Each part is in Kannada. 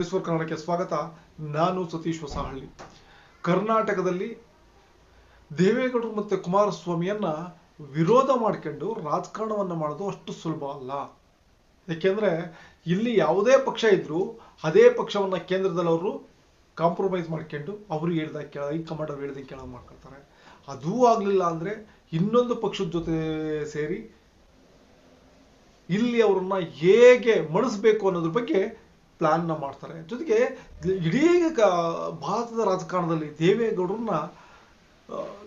ಕನ್ನಡಕ್ಕೆ ಸ್ವಾಗತ. ನಾನು ಸತೀಶ್ ಹೊಸಹಳ್ಳಿ. ಕರ್ನಾಟಕದಲ್ಲಿ ದೇವೇಗೌಡರು ಮತ್ತೆ ಕುಮಾರಸ್ವಾಮಿಯನ್ನ ವಿರೋಧ ಮಾಡ್ಕೊಂಡು ರಾಜಕಾರಣವನ್ನು ಮಾಡೋದು ಅಷ್ಟು ಸುಲಭ ಅಲ್ಲ. ಯಾಕೆಂದ್ರೆ ಇಲ್ಲಿ ಯಾವುದೇ ಪಕ್ಷ ಇದ್ರೂ ಅದೇ ಪಕ್ಷವನ್ನ ಕೇಂದ್ರದಲ್ಲಿ ಅವರು ಕಾಂಪ್ರಮೈಸ್ ಮಾಡ್ಕೊಂಡು ಅವರು ಹೇಳ್ದಾಗ ಕೇಳ ಹೈಕಮಾಂಡ್ ಅವ್ರು ಹೇಳ್ದಂಗೆ ಕೇಳ ಮಾಡ್ಕೊಳ್ತಾರೆ. ಅದೂ ಆಗ್ಲಿಲ್ಲ ಅಂದ್ರೆ ಇನ್ನೊಂದು ಪಕ್ಷದ ಜೊತೆ ಸೇರಿ ಇಲ್ಲಿ ಅವರನ್ನ ಹೇಗೆ ಮಣಿಸ್ಬೇಕು ಅನ್ನೋದ್ರ ಬಗ್ಗೆ ಪ್ಲಾನ್ನ ಮಾಡ್ತಾರೆ. ಜೊತೆಗೆ ಇಡೀ ಭಾರತದ ರಾಜಕಾರಣದಲ್ಲಿ ದೇವೇಗೌಡರನ್ನ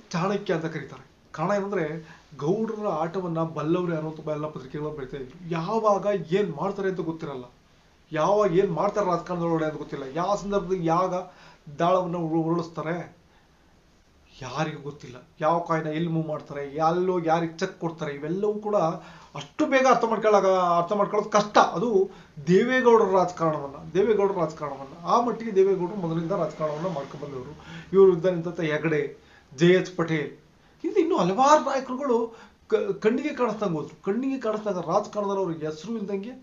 ಚಾಣಕ್ಯ ಅಂತ ಕರೀತಾರೆ. ಕಾರಣ ಏನಂದ್ರೆ ಗೌಡರ ಆಟವನ್ನ ಬಲ್ಲವರು ಯಾರು ಅಂತ ಎಲ್ಲ ಪತ್ರಿಕೆಗಳು ಬರೀತಾ ಇದ್ರು. ಯಾವಾಗ ಏನು ಮಾಡ್ತಾರೆ ಅಂತ ಗೊತ್ತಿರಲ್ಲ. ಯಾವಾಗ ಏನು ಮಾಡ್ತಾರೆ ರಾಜಕಾರಣದೊಳಗಡೆ ಅಂತ ಗೊತ್ತಿಲ್ಲ. ಯಾವ ಸಂದರ್ಭದಲ್ಲಿ ಯಾವಾಗ ದಾಳವನ್ನ ಉರು- ಉರುಳಿಸ್ತಾರೆ? ಯಾರಿಗೂ ಗೊತ್ತಿಲ್ಲ. ಯಾವ ಕಾಯಿನ ಎಲ್ಲಿ ಮೂವ್ ಮಾಡ್ತಾರೆ ಎಲ್ಲೋಗಿ ಯಾರಿಗೆ ಚೆಕ್ ಕೊಡ್ತಾರೆ, ಇವೆಲ್ಲವೂ ಕೂಡ ಅಷ್ಟು ಬೇಗ ಅರ್ಥ ಮಾಡ್ಕೊಳ್ಳಾಗ, ಅರ್ಥ ಮಾಡ್ಕೊಳ್ಳೋದು ಕಷ್ಟ. ಅದು ದೇವೇಗೌಡರ ರಾಜಕಾರಣವನ್ನು ದೇವೇಗೌಡರ ರಾಜಕಾರಣವನ್ನು. ಆ ಮಟ್ಟಿಗೆ ದೇವೇಗೌಡರು ಮೊದಲಿಂದ ರಾಜಕಾರಣವನ್ನು ಮಾಡ್ಕೊಂಡು ಬಂದವರು ಇವರು ಇದ್ದ ನಿಂತ ಹೆಗಡೆ, ಜೆ ಎಚ್ ಪಟೇಲ್. ಇದು ಇನ್ನೂ ಹಲವಾರು ನಾಯಕರುಗಳು ಕಣ್ಣಿಗೆ ಕಾಣಿಸ್ದಂಗೆ ಹೋದ್ರು. ಕಣ್ಣಿಗೆ ಕಾಣಿಸ್ದಾಗ ರಾಜಕಾರಣದಲ್ಲಿ ಅವ್ರಿಗೆ ಹೆಸರು ಇಲ್ದಂಗೆ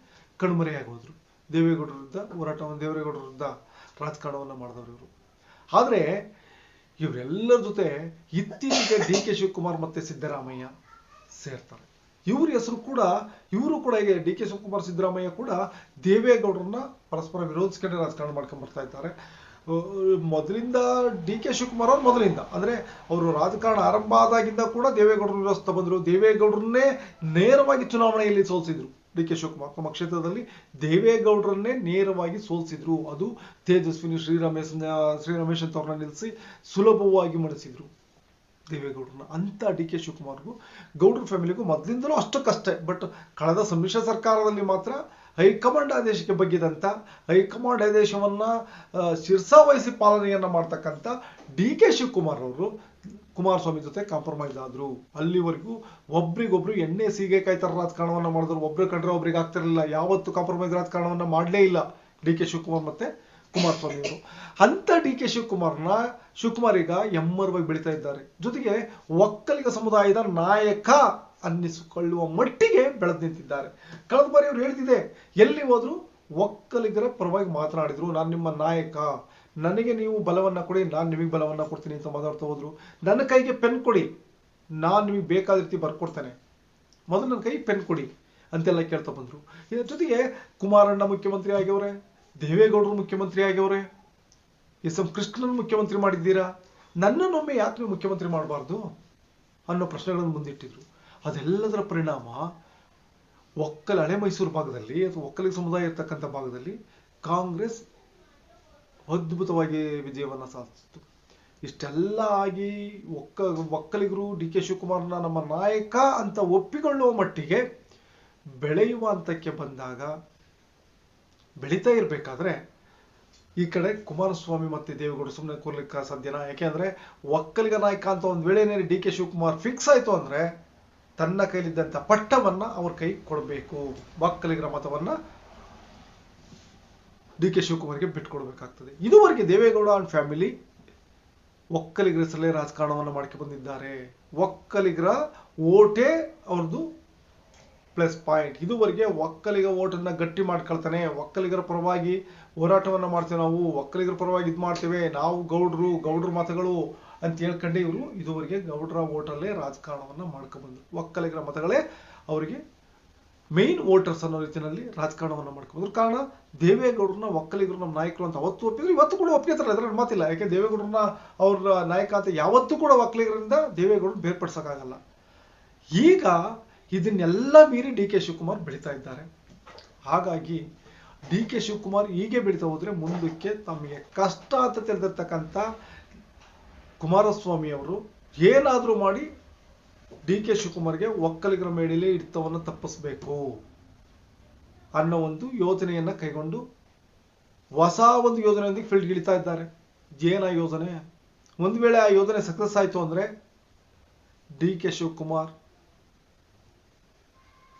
ಕಣ್ಮರೆಯಾಗಿ ಹೋದ್ರು ದೇವೇಗೌಡರ ವಿರುದ್ಧ ಹೋರಾಟವನ್ನು, ದೇವೇಗೌಡರ ವಿರುದ್ಧ ರಾಜಕಾರಣವನ್ನು ಮಾಡಿದವರು ಇವರು. ಆದ್ರೆ ಇವರೆಲ್ಲರ ಜೊತೆ ಇತ್ತೀಚೆಗೆ ಡಿ ಕೆ ಶಿವಕುಮಾರ್ ಮತ್ತೆ ಸಿದ್ದರಾಮಯ್ಯ ಸೇರ್ತಾರೆ. ಇವ್ರ ಹೆಸರು ಕೂಡ, ಇವರು ಕೂಡ ಹೇಗೆ ಡಿ ಕೆ ಶಿವಕುಮಾರ್, ಸಿದ್ದರಾಮಯ್ಯ ಕೂಡ ದೇವೇಗೌಡರನ್ನ ಪರಸ್ಪರ ವಿರೋಧಿಸ್ಕೊಂಡು ರಾಜಕಾರಣ ಮಾಡ್ಕೊಂಡು ಬರ್ತಾ ಇದ್ದಾರೆ. ಮೊದಲಿಂದ ಡಿ ಕೆ ಶಿವಕುಮಾರ್ ಅವ್ರು ಮೊದಲಿಂದ. ಅಂದ್ರೆ ಅವರು ರಾಜಕಾರಣ ಆರಂಭ ಆದಾಗಿಂದ ಕೂಡ ದೇವೇಗೌಡರು ವಿರೋಧಿಸ್ತಾ ಬಂದ್ರು. ದೇವೇಗೌಡರನ್ನೇ ನೇರವಾಗಿ ಚುನಾವಣೆಯಲ್ಲಿ ಸೋಲಿಸಿದ್ರು. D K Shivakumar. ತಮ್ಮ ಕ್ಷೇತ್ರದಲ್ಲಿ ದೇವೇಗೌಡರನ್ನೇ ನೇರವಾಗಿ ಸೋಲಿಸಿದ್ರು. ಅದು ತೇಜಸ್ವಿನಿ ಶ್ರೀರಮೇಶ್ ರಮೇಶ್ ಅವ್ರನ್ನ ನಿಲ್ಲಿಸಿ ಸುಲಭವಾಗಿ ಮಣಿಸಿದ್ರು ದೇವೇಗೌಡರನ್ನ. ಅಂತ ಡಿ ಕೆ ಶಿವಕುಮಾರ್ಗೂ, ಗೌಡ್ರ ಫ್ಯಾಮಿಲಿಗೂ ಮೊದಲಿಂದಲೂ ಕಷ್ಟ. ಬಟ್ ಕಳೆದ ಸಮ್ಮಿಶ್ರ ಸರ್ಕಾರದಲ್ಲಿ ಮಾತ್ರ ಹೈಕಮಾಂಡ್ ಆದೇಶಕ್ಕೆ ಬಗ್ಗಿದಂಥ ಹೈಕಮಾಂಡ್ ಆದೇಶವನ್ನ ಶಿರ್ಸಾವಹಿಸಿ ಪಾಲನೆಯನ್ನ ಮಾಡ್ತಕ್ಕಂಥ ಡಿ ಕೆ ಶಿವಕುಮಾರ್ ಅವರು ಕುಮಾರಸ್ವಾಮಿ ಜೊತೆ ಕಾಂಪ್ರಮೈಸ್ ಆದ್ರು. ಅಲ್ಲಿವರೆಗೂ ಒಬ್ರಿಗೊಬ್ರು ಎಣ್ಣೆ ಸೀಗೆ ಕಾಯ್ತಾರ ರಾಜಕಾರಣವನ್ನ ಮಾಡಿದ್ರು. ಒಬ್ರು ಕಂಡ್ರೆ ಒಬ್ರಿಗೆ ಆಗ್ತಿರಲಿಲ್ಲ. ಯಾವತ್ತು ಕಾಂಪ್ರಮೈಸ್ ರಾಜಕಾರಣವನ್ನ ಮಾಡಲೇ ಇಲ್ಲ ಡಿ ಕೆ ಶಿವಕುಮಾರ್ ಮತ್ತೆ ಕುಮಾರಸ್ವಾಮಿ ಅವರು. ಅಂತ ಡಿ ಕೆ ಶಿವಕುಮಾರ್ನ ಶಿವಕುಮಾರ್ ಈಗ ಎಮ್ಮರವಾಗಿ ಬೆಳೀತಾ ಇದ್ದಾರೆ. ಜೊತೆಗೆ ಒಕ್ಕಲಿಗ ಸಮುದಾಯದ ನಾಯಕ ಅನ್ನಿಸಿಕೊಳ್ಳುವ ಮಟ್ಟಿಗೆ ಬೆಳೆದು ನಿಂತಿದ್ದಾರೆ. ಕಳೆದ ಬಾರಿ ಅವ್ರು ಹೇಳ್ತಿದೆ ಎಲ್ಲಿ ಹೋದ್ರು ಒಕ್ಕಲಿಗರ ಪರವಾಗಿ ಮಾತನಾಡಿದ್ರು. ನಾನು ನಿಮ್ಮ ನಾಯಕ. ನನಗೆ ನೀವು ಬಲವನ್ನು ಕೊಡಿ, ನಾನು ನಿಮಗೆ ಬಲವನ್ನು ಕೊಡ್ತೀನಿ ಅಂತ ಮಾತಾಡ್ತಾ ಹೋದ್ರು. ನನ್ನ ಕೈಗೆ ಪೆನ್ ಕೊಡಿ. ನಾನು ನಿಮಗೆ ಬೇಕಾದ ರೀತಿ ಬರ್ಕೊಡ್ತೇನೆ. ಮೊದಲು ನನ್ನ ಕೈಗೆ ಪೆನ್ ಕೊಡಿ ಅಂತೆಲ್ಲ ಕೇಳ್ತಾ ಬಂದರು. ಇದರ ಜೊತೆಗೆ ಕುಮಾರಣ್ಣ ಮುಖ್ಯಮಂತ್ರಿ ಆಗ್ಯವ್ರೆ ದೇವೇಗೌಡರು ಮುಖ್ಯಮಂತ್ರಿ ಆಗ್ಯವ್ರೆ ಎಸ್ ಎಂ ಕೃಷ್ಣನ್ ಮುಖ್ಯಮಂತ್ರಿ ಮಾಡಿದ್ದೀರಾ? ನನ್ನನ್ನೊಮ್ಮೆ ಯಾಕೆ ಮುಖ್ಯಮಂತ್ರಿ ಮಾಡಬಾರ್ದು ಅನ್ನೋ ಪ್ರಶ್ನೆಗಳನ್ನು ಮುಂದಿಟ್ಟಿದ್ರು. ಅದೆಲ್ಲದರ ಪರಿಣಾಮ ಒಕ್ಕಲ ಹಳೆ ಮೈಸೂರು ಭಾಗದಲ್ಲಿ ಅಥವಾ ಒಕ್ಕಲಿಗ ಸಮುದಾಯ ಇರ್ತಕ್ಕಂಥ ಭಾಗದಲ್ಲಿ ಕಾಂಗ್ರೆಸ್ ಅದ್ಭುತವಾಗಿ ವಿಜಯವನ್ನ ಸಾಧಿಸಿತು. ಇಷ್ಟೆಲ್ಲ ಆಗಿ ಒಕ್ಕ, ಒಕ್ಕಲಿಗರು ಡಿ ಕೆ ಶಿವಕುಮಾರ್ನ ನಮ್ಮ ನಾಯಕ ಅಂತ ಒಪ್ಪಿಕೊಳ್ಳುವ ಮಟ್ಟಿಗೆ ಬೆಳೆಯುವ ಹಂತಕ್ಕೆ ಬಂದಾಗ ಬೆಳೀತಾ ಇರಬೇಕಾದ್ರೆ ಈ ಕಡೆ ಕುಮಾರಸ್ವಾಮಿ ಮತ್ತೆ ದೇವೇಗೌಡ ಸುಮ್ಮನೆ ಕೂರ್ಲಿಕ್ಕೆ ಸಾಧ್ಯನ? ಯಾಕೆಂದ್ರೆ ಒಕ್ಕಲಿಗ ನಾಯಕ ಅಂತ ಒಂದು ವೇಳೆ ಡಿ ಕೆ ಶಿವಕುಮಾರ್ ಫಿಕ್ಸ್ ಆಯಿತು ಅಂದ್ರೆ ತನ್ನ ಕೈಲಿದ್ದಂಥ ಪಟ್ಟವನ್ನು ಅವ್ರ ಕೈ ಕೊಡಬೇಕು. ಒಕ್ಕಲಿಗರ ಮತವನ್ನ ಡಿ ಕೆ ಶಿವಕುಮಾರ್ಗೆ ಬಿಟ್ಕೊಡ್ಬೇಕಾಗ್ತದೆ. ಇದುವರೆಗೆ ದೇವೇಗೌಡ ಅಂಡ್ ಫ್ಯಾಮಿಲಿ ಒಕ್ಕಲಿಗರ ಸಲಹೆ ರಾಜಕಾರಣವನ್ನು ಮಾಡ್ಕೊಂಡು ಬಂದಿದ್ದಾರೆ. ಒಕ್ಕಲಿಗರ ಓಟೇ ಅವ್ರದ್ದು ಪ್ಲಸ್ ಪಾಯಿಂಟ್ ಇದುವರೆಗೆ ಒಕ್ಕಲಿಗ ಓಟನ್ನು ಗಟ್ಟಿ ಮಾಡ್ಕೊಳ್ತಾನೆ. ಒಕ್ಕಲಿಗರ ಪರವಾಗಿ ಹೋರಾಟವನ್ನು ಮಾಡ್ತೇವೆ ನಾವು. ಒಕ್ಕಲಿಗರ ಪರವಾಗಿ ಇದು ಮಾಡ್ತೇವೆ. ನಾವು ಗೌಡ್ರು, ಗೌಡ್ರ ಮತಗಳು ಅಂತ ಹೇಳ್ಕೊಂಡೆ ಇವರು ಇದುವರೆಗೆ ಗೌಡ್ರ ಓಟಲ್ಲೇ ರಾಜಕಾರಣವನ್ನು ಮಾಡ್ಕೊಬಂದರು ಒಕ್ಕಲಿಗರ ಮತಗಳೇ ಅವರಿಗೆ ಮೇನ್ ವೋಟರ್ಸ್ ಅನ್ನೋ ರೀತಿಯಲ್ಲಿ ರಾಜಕಾರಣವನ್ನು ಮಾಡ್ಕೊಂಡ್ರು ಕಾರಣ ದೇವೇಗೌಡರನ್ನ ಒಕ್ಕಲಿಗರು ನಮ್ಮ ನಾಯಕರು ಅಂತ ಅವತ್ತು ಒಪ್ಪಿದ್ರು, ಇವತ್ತು ಕೂಡ ಒಪ್ಪಿರ್ತಾರೆ ಅದರಲ್ಲಿ ಮಾತಿಲ್ಲ. ಯಾಕೆ ದೇವೇಗೌಡರನ್ನ ಅವ್ರ ನಾಯಕ ಅಂತ ಯಾವತ್ತೂ ಕೂಡ ಒಕ್ಕಲಿಗರಿಂದ ದೇವೇಗೌಡರು ಬೇರ್ಪಡಿಸೋಕ್ಕಾಗಲ್ಲ. ಈಗ ಇದನ್ನೆಲ್ಲ ಮೀರಿ ಡಿ ಕೆ ಶಿವಕುಮಾರ್ ಬೆಳೀತಾ ಇದ್ದಾರೆ. ಹಾಗಾಗಿ ಡಿ ಕೆ ಶಿವಕುಮಾರ್ ಹೀಗೆ ಬೆಳೀತಾ ಹೋದ್ರೆ ಮುಂದಕ್ಕೆ ತಮಗೆ ಕಷ್ಟ ಅಂತ ತಿಳಿದಿರ್ತಕ್ಕಂಥ ಕುಮಾರಸ್ವಾಮಿ ಅವರು ಏನಾದರೂ ಮಾಡಿ ಡಿ ಕೆ ಶಿವಕುಮಾರ್ಗೆ ಒಕ್ಕಲಿಗರ ಮೇಡಲೆ ಹಿಡಿತವನ್ನು ತಪ್ಪಿಸಬೇಕು ಅನ್ನೋ ಒಂದು ಯೋಜನೆಯನ್ನ ಕೈಗೊಂಡು ಹೊಸ ಒಂದು ಯೋಜನೆಯೊಂದಿಗೆ ಫೀಲ್ಡ್ ಇಳಿತಾ ಇದ್ದಾರೆ. ಏನ ಯೋಜನೆ. ಒಂದು ವೇಳೆ ಆ ಯೋಜನೆ ಸಕ್ಸಸ್ ಆಯ್ತು ಅಂದ್ರೆ ಡಿ ಕೆ ಶಿವಕುಮಾರ್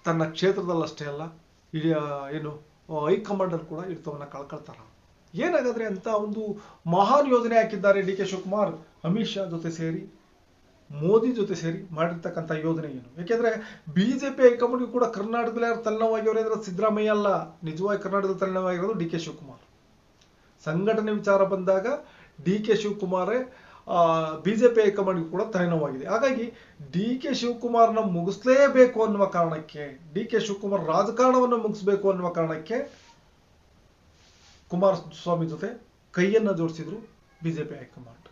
ತನ್ನ ಕ್ಷೇತ್ರದಲ್ಲಷ್ಟೇ ಅಲ್ಲ ಏನು ಹೈಕಮಾಂಡ್ ಅಲ್ಲಿ ಕೂಡ ಹಿಡಿತವನ್ನ ಕಳ್ಕೊಳ್ತಾರ. ಏನಾಗಾದ್ರೆ ಅಂತ ಒಂದು ಮಹಾನ್ ಯೋಜನೆ ಹಾಕಿದ್ದಾರೆ ಡಿ ಕೆ ಶಿವಕುಮಾರ್. ಅಮಿತ್ ಶಾ ಜೊತೆ ಸೇರಿ ಮೋದಿ ಜೊತೆ ಸೇರಿ ಮಾಡಿರ್ತಕ್ಕಂಥ ಯೋಜನೆ ಏನು? ಯಾಕೆಂದ್ರೆ ಬಿಜೆಪಿ ಹೈಕಮಾಂಡ್ ಕೂಡ ಕರ್ನಾಟಕದಲ್ಲಿ ಯಾರು ತಲೆನೋವಾಗಿರೋರು ಅಂದ್ರೆ ಸಿದ್ದರಾಮಯ್ಯ ಅಲ್ಲ, ನಿಜವಾಗಿ ಕರ್ನಾಟಕದ ತಲೆನೋವಾಗಿರೋದು ಡಿ ಕೆ ಶಿವಕುಮಾರ್. ಸಂಘಟನೆ ವಿಚಾರ ಬಂದಾಗ ಡಿ ಕೆ ಶಿವಕುಮಾರೇ ಬಿಜೆಪಿ ಹೈಕಮಾಂಡ್ಗೂ ಕೂಡ ತಲೆನೋವಾಗಿದೆ. ಹಾಗಾಗಿ ಡಿ ಕೆ ಶಿವಕುಮಾರ್ನ ಮುಗಿಸ್ಲೇಬೇಕು ಅನ್ನುವ ಕಾರಣಕ್ಕೆ, ಡಿ ಕೆ ಶಿವಕುಮಾರ್ ರಾಜಕಾರಣವನ್ನು ಮುಗಿಸ್ಬೇಕು ಅನ್ನುವ ಕಾರಣಕ್ಕೆ ಕುಮಾರಸ್ವಾಮಿ ಜೊತೆ ಕೈಯನ್ನ ಜೋಡಿಸಿದ್ರು ಬಿಜೆಪಿ ಹೈಕಮಾಂಡ್.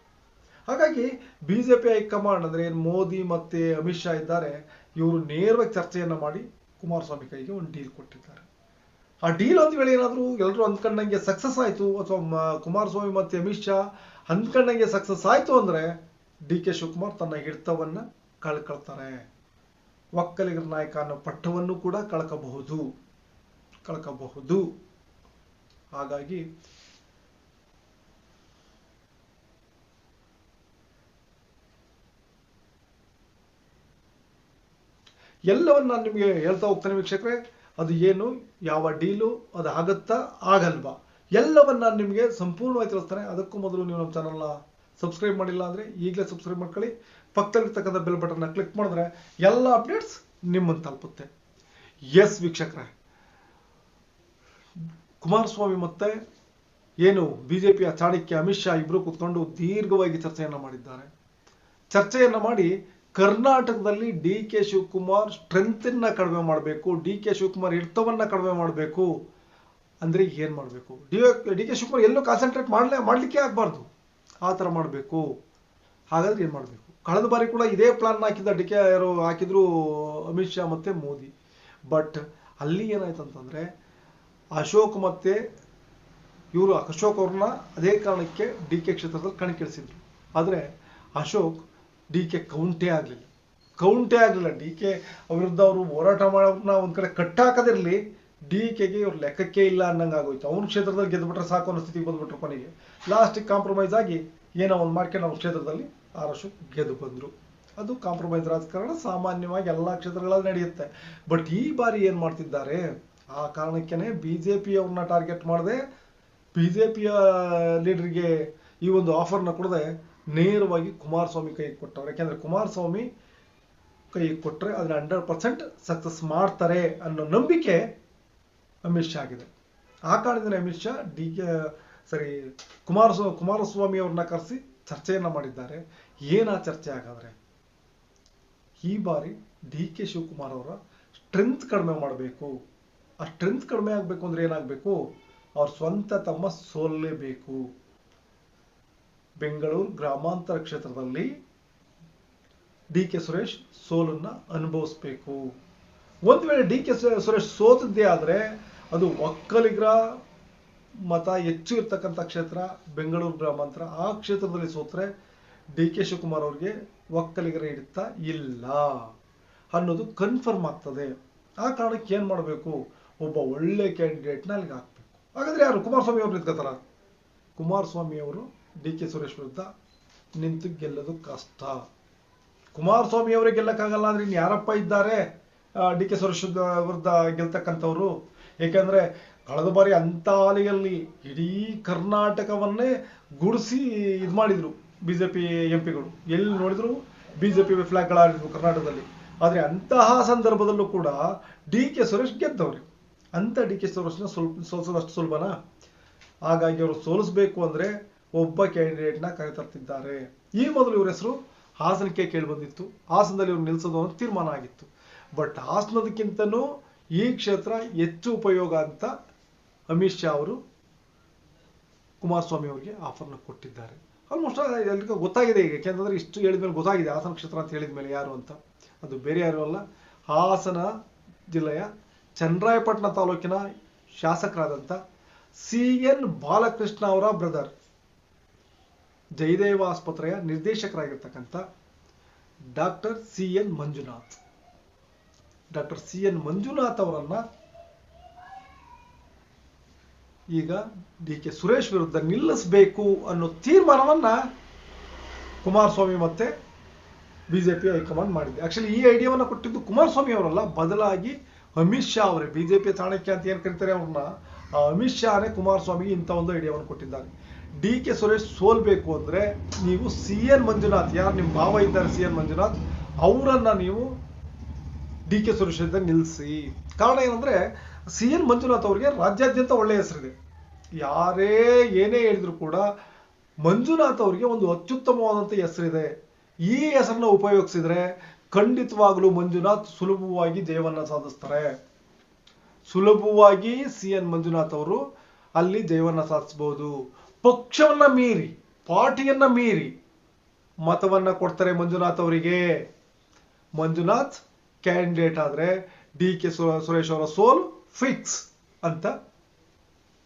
ಹಾಗಾಗಿ ಬಿಜೆಪಿ ಹೈಕಮಾಂಡ್ ಅಂದ್ರೆ ಏನು ಮೋದಿ ಮತ್ತೆ ಅಮಿತ್ ಶಾ ಇದ್ದಾರೆ, ಇವರು ನೇರವಾಗಿ ಚರ್ಚೆಯನ್ನ ಮಾಡಿ ಕುಮಾರಸ್ವಾಮಿ ಕೈಗೆ ಒಂದು ಡೀಲ್ ಕೊಟ್ಟಿದ್ದಾರೆ. ಆ ಡೀಲ್ ಒಂದು ವೇಳೆ ಏನಾದರೂ ಎಲ್ಲರೂ ಅಂದ್ಕೊಂಡಂಗೆ ಸಕ್ಸಸ್ ಆಯಿತು, ಅಥವಾ ಕುಮಾರಸ್ವಾಮಿ ಮತ್ತೆ ಅಮಿತ್ ಶಾ ಅಂದ್ಕೊಂಡಂಗೆ ಸಕ್ಸಸ್ ಆಯಿತು ಅಂದ್ರೆ ಡಿ ಕೆ ಶಿವಕುಮಾರ್ ತನ್ನ ಹಿಡಿತವನ್ನು ಕಳ್ಕೊಳ್ತಾರೆ. ಒಕ್ಕಲಿಗರ ನಾಯಕ ಅನ್ನೋ ಪಟ್ಟವನ್ನು ಕೂಡ ಕಳ್ಕಬಹುದು. ಕಳ್ಕಬಹುದು. ಹಾಗಾಗಿ ಎಲ್ಲವನ್ನ ನಾನು ನಿಮಗೆ ಹೇಳ್ತಾ ಹೋಗ್ತೇನೆ ವೀಕ್ಷಕರೇ. ಅದು ಏನು, ಯಾವ ಡೀಲು, ಅದು ಆಗತ್ತಾ, ಆಗಲ್ವಾ? ಎಲ್ಲವನ್ನ ನಾನು ನಿಮಗೆ ಸಂಪೂರ್ಣವಾಗಿ ತಿಳಿಸ್ತಾನೆ. ಅದಕ್ಕೂ ಮೊದಲು ನೀವು ನಮ್ಮ ಚಾನಲ್ನ ಸಬ್ಸ್ಕ್ರೈಬ್ ಮಾಡಿಲ್ಲ ಅಂದರೆ ಈಗಲೇ ಸಬ್ಸ್ಕ್ರೈಬ್ ಮಾಡ್ಕೊಳ್ಳಿ. ಪಕ್ಕದಲ್ಲಿರ್ತಕ್ಕಂಥ ಬೆಲ್ ಬಟನ್ನ ಕ್ಲಿಕ್ ಮಾಡಿದ್ರೆ ಎಲ್ಲ ಅಪ್ಡೇಟ್ಸ್ ನಿಮ್ಮನ್ನು ತಲುಪುತ್ತೆ. ಎಸ್ ವೀಕ್ಷಕರೇ. ಕುಮಾರಸ್ವಾಮಿ ಮತ್ತೆ ಏನು ಬಿಜೆಪಿಯ ಚಾಣಕ್ಯ ಅಮಿತ್ ಶಾ ಇಬ್ಬರು ಕೂತ್ಕೊಂಡು ದೀರ್ಘವಾಗಿ ಚರ್ಚೆಯನ್ನ ಮಾಡಿದ್ದಾರೆ. ಚರ್ಚೆಯನ್ನ ಮಾಡಿ ಕರ್ನಾಟಕದಲ್ಲಿ ಡಿ ಕೆ ಶಿವಕುಮಾರ್ ಸ್ಟ್ರೆಂತನ್ನ ಕಡಿಮೆ ಮಾಡಬೇಕು, ಡಿ ಕೆ ಶಿವಕುಮಾರ್ ಹಿಡಿತವನ್ನ ಕಡಿಮೆ ಮಾಡಬೇಕು ಅಂದ್ರೆ ಏನ್ ಮಾಡಬೇಕು? ಡಿ ಕೆ ಶಿವಕುಮಾರ್ ಎಲ್ಲೂ ಕಾನ್ಸಂಟ್ರೇಟ್ ಮಾಡಲೇ, ಮಾಡ್ಲಿಕ್ಕೆ ಆಗ್ಬಾರ್ದು. ಆ ಥರ ಮಾಡಬೇಕು. ಹಾಗಾದ್ರೆ ಏನ್ ಮಾಡಬೇಕು? ಕಳೆದ ಬಾರಿ ಕೂಡ ಇದೇ ಪ್ಲಾನ್ ಹಾಕಿದ್ದ ಡಿ ಕೆ ಯಾರು ಹಾಕಿದ್ರು ಅಮಿತ್ ಶಾ ಮತ್ತೆ ಮೋದಿ. ಬಟ್ ಅಲ್ಲಿ ಏನಾಯ್ತು ಅಂತಂದ್ರೆ ಅಶೋಕ್ ಮತ್ತೆ ಇವರು ಅಶೋಕ್ ಅವ್ರನ್ನ ಅದೇ ಕಾರಣಕ್ಕೆ ಡಿ ಕೆ ಕ್ಷೇತ್ರದಲ್ಲಿ ಕಣಕ್ಕಿಳಿಸಿದ್ರು. ಆದರೆ ಅಶೋಕ್ ಡಿ ಕೆ ಕೌಂಟೇ ಆಗಲಿಲ್ಲ. ಕೌಂಟೇ ಆಗಲಿಲ್ಲ. ಡಿ ಕೆ ವಿರುದ್ಧ ಅವರು ಹೋರಾಟ ಮಾಡೋನ್ನ ಒಂದು ಕಡೆ ಕಟ್ಟಾಕದಿರಲಿ, ಡಿ ಕೆಗೆ ಇವ್ರ ಲೆಕ್ಕಕ್ಕೆ ಇಲ್ಲ ಅನ್ನಂಗೆ ಆಗೋಯ್ತು. ಅವ್ನ ಕ್ಷೇತ್ರದಲ್ಲಿ ಗೆದ್ದುಬಿಟ್ರೆ ಸಾಕು ಅನ್ನೋ ಸ್ಥಿತಿಗೆ ಬಂದ್ಬಿಟ್ರು ಕೊನೆಗೆ. ಲಾಸ್ಟಿಗೆ ಕಾಂಪ್ರಮೈಸ್ ಆಗಿ ಏನೋ ಒಂದು ಮಾಡ್ಕೊಂಡು ಅವ್ರ ಕ್ಷೇತ್ರದಲ್ಲಿ ಆರಷ್ಟು ಗೆದ್ದು ಬಂದರು. ಅದು ಕಾಂಪ್ರಮೈಸ್ ರಾಜಕಾರಣ ಸಾಮಾನ್ಯವಾಗಿ ಎಲ್ಲ ಕ್ಷೇತ್ರಗಳಲ್ಲಿ ನಡೆಯುತ್ತೆ. ಬಟ್ ಈ ಬಾರಿ ಏನು ಮಾಡ್ತಿದ್ದಾರೆ? ಆ ಕಾರಣಕ್ಕೇನೆ ಜೆ ಪಿಯವ್ರನ್ನ ಟಾರ್ಗೆಟ್ ಮಾಡದೆ ಪಿಯ ಲೀಡ್ರಿಗೆ ಈ ಒಂದು ಆಫರ್ನ ಕೊಡದೆ ನೇರವಾಗಿ ಕುಮಾರಸ್ವಾಮಿ ಕೈ ಕೊಟ್ಟವ್ರು. ಯಾಕೆಂದ್ರೆ ಕುಮಾರಸ್ವಾಮಿ ಕೈಗೆ ಕೊಟ್ಟರೆ ಅದನ್ನ ಹಂಡ್ರೆಡ್ ಪರ್ಸೆಂಟ್ ಸಕ್ಸಸ್ ಮಾಡ್ತಾರೆ ಅನ್ನೋ ನಂಬಿಕೆ ಅಮಿತ್ ಶಾ ಆಗಿದೆ. ಆ ಕಾರಣದಿಂದ ಅಮಿತ್ ಶಾ ಡಿ ಕೆ ಸರಿ ಕುಮಾರಸ್ವಾಮಿ ಕುಮಾರಸ್ವಾಮಿ ಅವ್ರನ್ನ ಕರೆಸಿ ಚರ್ಚೆಯನ್ನ ಮಾಡಿದ್ದಾರೆ. ಏನ ಚರ್ಚೆ ಹಾಗಾದ್ರೆ? ಈ ಬಾರಿ ಡಿ ಕೆ ಶಿವಕುಮಾರ್ ಅವರ ಸ್ಟ್ರೆಂತ್ ಕಡಿಮೆ ಮಾಡಬೇಕು. ಆ ಸ್ಟ್ರೆಂತ್ ಕಡಿಮೆ ಆಗಬೇಕು ಅಂದ್ರೆ ಏನಾಗಬೇಕು? ಅವ್ರ ಸ್ವಂತ ತಮ್ಮ ಸೋಲ್ಲೇಬೇಕು. ಬೆಂಗಳೂರು ಗ್ರಾಮಾಂತರ ಕ್ಷೇತ್ರದಲ್ಲಿ ಡಿ ಕೆ ಸುರೇಶ್ ಸೋಲನ್ನ ಅನುಭವಿಸ್ಬೇಕು. ಒಂದು ವೇಳೆ ಡಿ ಕೆ ಸುರೇಶ್ ಸೋತದ್ದೇ ಆದರೆ ಅದು ಒಕ್ಕಲಿಗರ ಮತ ಹೆಚ್ಚು ಇರ್ತಕ್ಕಂಥ ಕ್ಷೇತ್ರ, ಬೆಂಗಳೂರು ಗ್ರಾಮಾಂತರ ಆ ಕ್ಷೇತ್ರದಲ್ಲಿ ಸೋತ್ರೆ ಡಿ ಕೆ ಶಿವಕುಮಾರ್ ಅವ್ರಿಗೆ ಒಕ್ಕಲಿಗರ ಹಿಡಿತ ಇಲ್ಲ ಅನ್ನೋದು ಕನ್ಫರ್ಮ್ ಆಗ್ತದೆ. ಆ ಕಾರಣಕ್ಕೆ ಏನು ಮಾಡಬೇಕು? ಒಬ್ಬ ಒಳ್ಳೆ ಕ್ಯಾಂಡಿಡೇಟ್ನ ಅಲ್ಲಿಗೆ ಹಾಕ್ಬೇಕು. ಹಾಗಾದ್ರೆ ಯಾರು? ಕುಮಾರಸ್ವಾಮಿ ಅವ್ರು ನಿಂತ್ಕೋತಾರ ಕುಮಾರಸ್ವಾಮಿ ಅವರು ಡಿ ಕೆ ಸುರೇಶ್ ವಿರುದ್ಧ ನಿಂತು ಗೆಲ್ಲೋದು ಕಷ್ಟ. ಕುಮಾರಸ್ವಾಮಿ ಅವರೇ ಗೆಲ್ಲಕ್ಕಾಗಲ್ಲ ಅಂದ್ರೆ ಇನ್ನು ಯಾರಪ್ಪ ಇದ್ದಾರೆ? ಡಿ ಕೆ ಸುರೇಶ್ ವಿರುದ್ಧ ಗೆಲ್ತಕ್ಕಂಥವ್ರು. ಏಕೆಂದ್ರೆ ಕಳೆದ ಬಾರಿ ಅಂತ ಅಲೆಯಲ್ಲಿ ಇಡೀ ಕರ್ನಾಟಕವನ್ನೇ ಗುಡಿಸಿ ಇದು ಮಾಡಿದ್ರು ಬಿಜೆಪಿ ಎಂ ಪಿಗಳು ಎಲ್ಲಿ ನೋಡಿದ್ರು ಬಿಜೆಪಿ ಫ್ಲಾಗ್ಗಳಾಡಿದ್ರು ಕರ್ನಾಟಕದಲ್ಲಿ. ಆದ್ರೆ ಅಂತಹ ಸಂದರ್ಭದಲ್ಲೂ ಕೂಡ ಡಿ ಕೆ ಸುರೇಶ್ ಗೆದ್ದವ್ರು. ಅಂತ ಡಿ ಕೆ ಸುರೇಶ್ನ ಸ್ವಲ್ಪ ಸೋಲ್ಸೋದಷ್ಟು ಸುಲಭನಾ? ಹಾಗಾಗಿ ಅವರು ಸೋಲಿಸ್ಬೇಕು ಅಂದ್ರೆ ಒಬ್ಬ ಕ್ಯಾಂಡಿಡೇಟ್ನ ಕರೆತರ್ತಿದ್ದಾರೆ. ಈ ಮೊದಲು ಇವರ ಹೆಸರು ಹಾಸನಕ್ಕೆ ಕೇಳಿ ಬಂದಿತ್ತು. ಹಾಸನದಲ್ಲಿ ಇವ್ರು ನಿಲ್ಸೋದು ಅನ್ನೋ ತೀರ್ಮಾನ ಆಗಿತ್ತು. ಬಟ್ ಹಾಸನದಕ್ಕಿಂತನೂ ಈ ಕ್ಷೇತ್ರ ಹೆಚ್ಚು ಉಪಯೋಗ ಅಂತ ಅಮಿತ್ ಶಾ ಅವರು ಕುಮಾರಸ್ವಾಮಿ ಅವರಿಗೆ ಆಫರ್ನ ಕೊಟ್ಟಿದ್ದಾರೆ. ಆಲ್ಮೋಸ್ಟ್ ಎಲ್ರಿಗೂ ಗೊತ್ತಾಗಿದೆ ಈಗ. ಯಾಕೆಂತಂದ್ರೆ ಇಷ್ಟು ಹೇಳಿದ ಮೇಲೆ ಗೊತ್ತಾಗಿದೆ. ಹಾಸನ ಕ್ಷೇತ್ರ ಅಂತ ಹೇಳಿದ ಮೇಲೆ ಯಾರು ಅಂತ. ಅದು ಬೇರೆ ಯಾರು ಅಲ್ಲ. ಹಾಸನ ಜಿಲ್ಲೆಯ ಚನ್ನರಾಯಪಟ್ಟಣ ತಾಲೂಕಿನ ಶಾಸಕರಾದಂಥ ಸಿ ಎನ್ ಬಾಲಕೃಷ್ಣ ಅವರ ಬ್ರದರ್ ಜಯದೇವ ಆಸ್ಪತ್ರೆಯ ನಿರ್ದೇಶಕರಾಗಿರ್ತಕ್ಕಂಥ doctor C N Manjunath. Doctor C N Manjunath ಅವರನ್ನ ಈಗ ಡಿ ಕೆ ಸುರೇಶ್ ವಿರುದ್ಧ ನಿಲ್ಲಿಸಬೇಕು ಅನ್ನೋ ತೀರ್ಮಾನವನ್ನ ಕುಮಾರಸ್ವಾಮಿ ಮತ್ತೆ ಬಿಜೆಪಿ ಹೈಕಮಾಂಡ್ ಮಾಡಿದೆ. ಆಕ್ಚುಲಿ ಈ ಐಡಿಯಾವನ್ನು ಕೊಟ್ಟಿದ್ದು ಕುಮಾರಸ್ವಾಮಿ ಅವರಲ್ಲ. ಬದಲಾಗಿ ಅಮಿತ್ ಶಾ ಅವರೇ. ಬಿಜೆಪಿ ಚಾಣಕ್ಯ ಅಂತ ಏನ್ ಕರೀತಾರೆ ಅವ್ರನ್ನ? ಅಮಿತ್ ಶಾನೇ ಕುಮಾರಸ್ವಾಮಿಗೆ ಇಂಥ ಒಂದು ಐಡಿಯಾವನ್ನು ಕೊಟ್ಟಿದ್ದಾರೆ. ಡಿ ಕೆ ಸುರೇಶ್ ಸೋಲ್ಬೇಕು ಅಂದ್ರೆ ನೀವು ಸಿ ಎನ್ ಮಂಜುನಾಥ್, ಯಾರು ನಿಮ್ಮ ಭಾವ ಇದ್ದಾರೆ ಸಿ ಎನ್ ಮಂಜುನಾಥ್, ಅವರನ್ನ ನೀವು ಡಿ ಕೆ ಸುರೇಶ್ ಅಂತ ನಿಲ್ಲಿಸಿ ಕಾರಣ ಏನಂದರೆ ಸಿ ಎನ್ ಮಂಜುನಾಥ್ ಅವರಿಗೆ ರಾಜ್ಯಾದ್ಯಂತ ಒಳ್ಳೆಯ ಹೆಸರಿದೆ. ಯಾರೇ ಏನೇ ಹೇಳಿದ್ರು ಕೂಡ ಮಂಜುನಾಥ್ ಅವರಿಗೆ ಒಂದು ಅತ್ಯುತ್ತಮವಾದಂಥ ಹೆಸರಿದೆ. ಈ ಹೆಸರನ್ನ ಉಪಯೋಗಿಸಿದ್ರೆ ಖಂಡಿತವಾಗಲೂ ಮಂಜುನಾಥ್ ಸುಲಭವಾಗಿ ಜಯವನ್ನ ಸಾಧಿಸ್ತಾರೆ. ಸುಲಭವಾಗಿ ಸಿ ಎನ್ ಮಂಜುನಾಥ್ ಅವರು ಅಲ್ಲಿ ಜಯವನ್ನ ಸಾಧಿಸಬಹುದು ಪಕ್ಷವನ್ನ ಮೀರಿ, ಪಾರ್ಟಿಯನ್ನ ಮೀರಿ ಮತವನ್ನ ಕೊಡ್ತಾರೆ ಮಂಜುನಾಥ್ ಅವರಿಗೆ. ಮಂಜುನಾಥ್ ಕ್ಯಾಂಡಿಡೇಟ್ ಆದ್ರೆ ಡಿ ಕೆ ಸುರೇಶ್ ಅವರ ಸೋಲ್ ಫಿಕ್ಸ್ ಅಂತ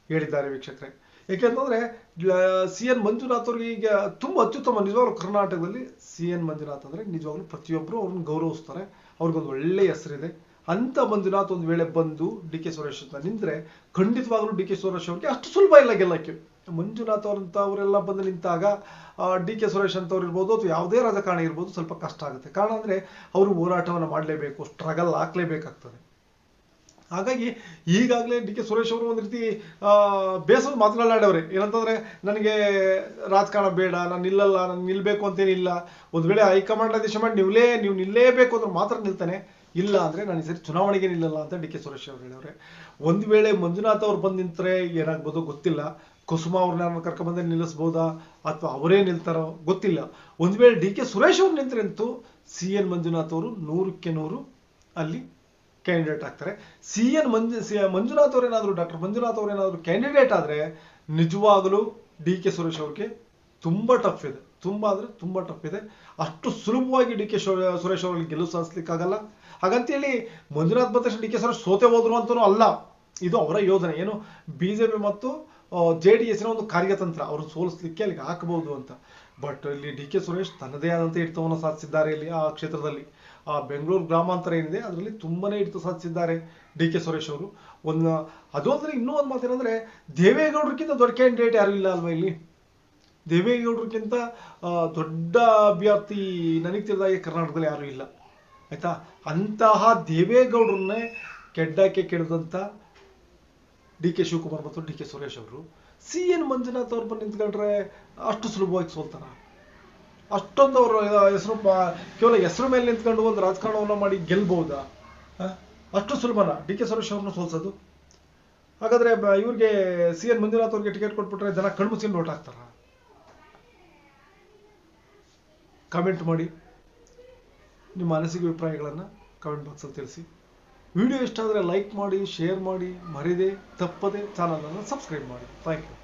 ಹೇಳಿದ್ದಾರೆ ವೀಕ್ಷಕರೇ. ಏಕೆಂತಂದ್ರೆ ಸಿ ಎನ್ ಮಂಜುನಾಥ್ ಅವ್ರಿಗೆ ಈಗ ತುಂಬಾ ಅತ್ಯುತ್ತಮ, ನಿಜವಾಗ್ಲೂ ಕರ್ನಾಟಕದಲ್ಲಿ ಸಿ ಎನ್ ಮಂಜುನಾಥ್ ಅಂದ್ರೆ ನಿಜವಾಗ್ಲೂ ಪ್ರತಿಯೊಬ್ಬರು ಅವ್ರನ್ನ ಗೌರವಿಸ್ತಾರೆ. ಅವ್ರಿಗೊಂದು ಒಳ್ಳೆ ಹೆಸರಿದೆ. ಅಂತ ಮಂಜುನಾಥ್ ಒಂದು ವೇಳೆ ಬಂದು ಡಿ ಕೆ ಸುರೇಶ್ ಅಂತ ನಿಂತ್ರೆ ಖಂಡಿತವಾಗ್ಲೂ ಡಿ ಕೆ ಸುರೇಶ್ ಅವ್ರಿಗೆ ಅಷ್ಟು ಸುಲಭ ಇಲ್ಲ ಗೆಲ್ಲಕ್ಕೆ. ಮಂಜುನಾಥ್ ಅವರೆಲ್ಲ ಬಂದು ನಿಂತಾಗ ಡಿ ಕೆ ಸುರೇಶ್ ಅಂತವ್ರು ಇರ್ಬೋದು ಅಥವಾ ಯಾವುದೇ ರಾಜಕಾರಣಿ ಇರ್ಬೋದು ಸ್ವಲ್ಪ ಕಷ್ಟ ಆಗುತ್ತೆ. ಕಾರಣ ಅಂದರೆ ಅವರು ಹೋರಾಟವನ್ನು ಮಾಡಲೇಬೇಕು ಸ್ಟ್ರಗಲ್ ಹಾಕ್ಲೇಬೇಕಾಗ್ತದೆ ಹಾಗಾಗಿ ಈಗಾಗಲೇ ಡಿ ಕೆ ಸುರೇಶ್ ಅವರು ಒಂದು ರೀತಿ ಆ, ಬೇಸರದ ಏನಂತಂದರೆ ಏನಂತಂದ್ರೆ ನನಗೆ ರಾಜಕಾರಣ ಬೇಡ ನಾನು ನಿಲ್ಲಲ್ಲ ನಾನು ನಿಲ್ಲಬೇಕು ಅಂತೇನಿಲ್ಲ. ಒಂದು ವೇಳೆ ಹೈಕಮಾಂಡ್ ಆದೇಶ ಮಾಡಿ ನೀವೇ ನೀವು ನಿಲ್ಲೇಬೇಕು ಅಂದ್ರೆ ಮಾತ್ರ ನಿಲ್ತಾನೆ. ಇಲ್ಲ ಅಂದರೆ ನಾನು ಈ ಸರಿ ಚುನಾವಣೆಗೆ ನಿಲ್ಲಲ್ಲ ಅಂತ ಡಿ ಕೆ ಸುರೇಶ್ ಅವರು ಹೇಳವ್ರೆ. ಒಂದು ವೇಳೆ ಮಂಜುನಾಥ್ ಅವ್ರು ಬಂದು ನಿಂತರೆ ಏನಾಗ್ಬೋದು ಗೊತ್ತಿಲ್ಲ. ಕುಸುಮ ಅವ್ರನ್ನ ಕರ್ಕೊಂಡ್ಬಂದ್ರೆ ನಿಲ್ಲಿಸ್ಬೋದಾ? ಅಥವಾ ಅವರೇ ನಿಲ್ತಾರೋ? ಗೊತ್ತಿಲ್ಲ. ಒಂದು ವೇಳೆ ಡಿ ಕೆ ಸುರೇಶ್ ಅವ್ರು ನಿಂತ್ರೆ ಅಂತೂ ಸಿ ಎನ್ ಮಂಜುನಾಥ್ ಅವರು ನೂರಕ್ಕೆ ನೂರು ಅಲ್ಲಿ ಕ್ಯಾಂಡಿಡೇಟ್ ಆಗ್ತಾರೆ. C N Manju, C Manjunath ಅವರೇನಾದರೂ, doctor Manjunath ಅವರೇನಾದರೂ ಕ್ಯಾಂಡಿಡೇಟ್ ಆದ್ರೆ ನಿಜವಾಗಲೂ ಡಿ ಕೆ ಸುರೇಶ್ ಅವ್ರಿಗೆ ತುಂಬಾ ಟಫ್ ಇದೆ. ತುಂಬಾ ಆದ್ರೆ ತುಂಬಾ ಟಫ್ ಇದೆ. ಅಷ್ಟು ಸುಲಭವಾಗಿ ಡಿ ಕೆ ಸುರೇಶ್ ಅವರಿಗೆ ಗೆಲುವು ಸಾಧಿಸ್ಲಿಕ್ಕಾಗಲ್ಲ ಹಾಗಂತೇಳಿ ಮಂಜುನಾಥ್ ಬಂದ ಡಿ ಕೆ ಸುರೇಶ್ ಸೋತೆ ಹೋದ್ರು ಅಂತನೂ ಅಲ್ಲ. ಇದು ಅವರ ಯೋಜನೆ. ಏನು ಬಿಜೆಪಿ ಮತ್ತು ಜೆ ಡಿ ಎಸ್ನ ಒಂದು ಕಾರ್ಯತಂತ್ರ. ಅವರು ಸೋಲಿಸ್ಲಿಕ್ಕೆ ಅಲ್ಲಿಗೆ ಹಾಕಬಹುದು ಅಂತ. ಬಟ್ ಇಲ್ಲಿ ಡಿ ಕೆ ಸುರೇಶ್ ತನ್ನದೇ ಆದಂಥ ಹಿಡಿತವನ್ನು ಸಾಧಿಸಿದ್ದಾರೆ ಇಲ್ಲಿ ಆ ಕ್ಷೇತ್ರದಲ್ಲಿ. ಆ ಬೆಂಗಳೂರು ಗ್ರಾಮಾಂತರ ಏನಿದೆ, ಅದರಲ್ಲಿ ತುಂಬಾನೇ ಹಿಡಿತ ಸಾಧಿಸಿದ್ದಾರೆ ಡಿ ಕೆ ಸುರೇಶ್ ಅವರು. ಒಂದು ಅದೊಂದ್ರೆ ಇನ್ನೂ ಒಂದು ಮಾತೇನಂದ್ರೆ ದೇವೇಗೌಡರಿಗಿಂತ ದೊಡ್ಡ ಕ್ಯಾಂಡಿಡೇಟ್ ಯಾರು ಇಲ್ಲ ಅಲ್ವಾ ಇಲ್ಲಿ? ದೇವೇಗೌಡರಿಗಿಂತ ದೊಡ್ಡ ಅಭ್ಯರ್ಥಿ ನನಗೆ ತಿಳಿದಾಗೆ ಕರ್ನಾಟಕದಲ್ಲಿ ಯಾರು ಇಲ್ಲ. ಆಯ್ತಾ? ಅಂತಹ ದೇವೇಗೌಡರನ್ನೇ ಕೆಡ್ಡಕ್ಕೆ ಕೆಡದಂತ ಡಿ ಕೆ ಶಿವಕುಮಾರ್ ಮತ್ತು ಡಿ ಕೆ ಸುರೇಶ್ ಅವರು. ಸಿ ಎನ್ ಮಂಜುನಾಥ್ ಅವ್ರು ಬಂದು ನಿಂತ್ಕೊಂಡ್ರೆ ಅಷ್ಟು ಸುಲಭವಾಗಿ ಸೋಲ್ತಾರ. ಅಷ್ಟೊಂದು ಅವರು ಹೆಸರು ಕೇವಲ ಹೆಸರು ಮೇಲೆ ನಿಂತ್ಕೊಂಡು ಒಂದು ರಾಜಕಾರಣವನ್ನು ಮಾಡಿ ಗೆಲ್ಬಹುದಾ? ಅಷ್ಟು ಸುಲಭನ ಡಿ ಕೆ ಸುರೇಶ್ ಅವ್ರನ್ನ ಸೋಲ್ಸೋದು? ಹಾಗಾದ್ರೆ ಇವ್ರಿಗೆ ಸಿ ಎನ್ ಮಂಜುನಾಥ್ ಅವ್ರಿಗೆ ಟಿಕೆಟ್ ಕೊಟ್ಬಿಟ್ರೆ ಜನ ಕಣ್ಮುಚ್ಚಿನ ಓಟ್ ಹಾಕ್ತಾರ? ಕಾಮೆಂಟ್ ಮಾಡಿ. ನಿಮ್ಮ ಅನಿಸಿಕೆ, ಅಭಿಪ್ರಾಯಗಳನ್ನು ಕಾಮೆಂಟ್ ಬಾಕ್ಸಲ್ಲಿ ತಿಳಿಸಿ. ವಿಡಿಯೋ ಇಷ್ಟ ಆದರೆ ಲೈಕ್ ಮಾಡಿ ಶೇರ್ ಮಾಡಿ ಮರಿದೆ ತಪ್ಪದೆ ಚಾನಲನ್ನು ಸಬ್ಸ್ಕ್ರೈಬ್ ಮಾಡಿ. Thank you